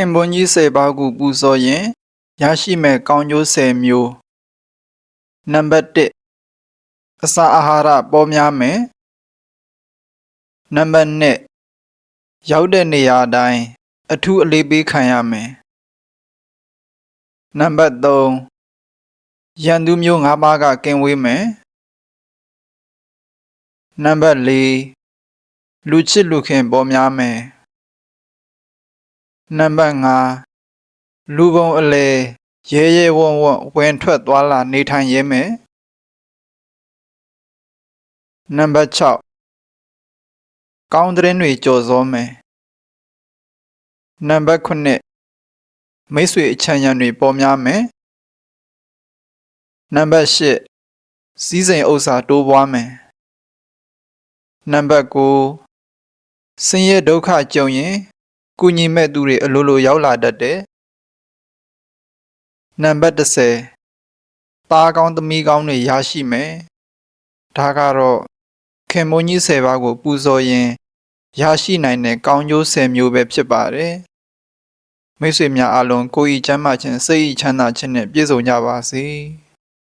ခင်ပွန်းကြီး၁၀ပါးကိုပူဇော်ရင်ရရှိမဲ့ကောင်းကျိုး၁၀မျိုးနံပါတ်1အစာအာဟာရပေါများမယ်နံပါတ်2ရောက်တဲ့နေရာတိုင်းအထူးအလေးပေးခံရမယ်နံပါတ်3ရန်သူမျိုး၅ပါးကကင်ဝေးမယ်နံပါတ်4လူချစ်လူခင်ပေါ်များမယ် နံပါတ်5လူပုံအလဲရဲရဲဝံ့ဝံ့ဝင်ထွက်သွားလာနေထိုင်ရဲမယ်နံပါတ်6ကောင်းတဲ့တွေကြော်စောမယ်နံပါတ်9မိတ်ဆွေအချမ်းရံတွေပေါ်များမယ်နံပါတ်10စီးစိမ်ဥစ္စာတိုးပွားမယ်နံပါတ်9ဆင်းရဲဒုက္ခကြုံရင် ကုညီမဲ့သူတွေအလိုလိုရောက်လာတတ်တယ်နံပါတ်10သားကောင်းသမီးကောင်းတွေရရှိမယ်ဒါကတော့ခင်မွန်ကြီး10ပါးကို ပူဇော်ရင်ရရှိနိုင်တဲ့ကောင်းကျိုး10မျိုးပဲဖြစ်ပါတယ်မိတ်ဆွေများအားလုံးကိုယ်ဤချမ်းသာခြင်းစိတ်ဤချမ်းသာခြင်းနဲ့ပြည့်စုံကြပါစေ။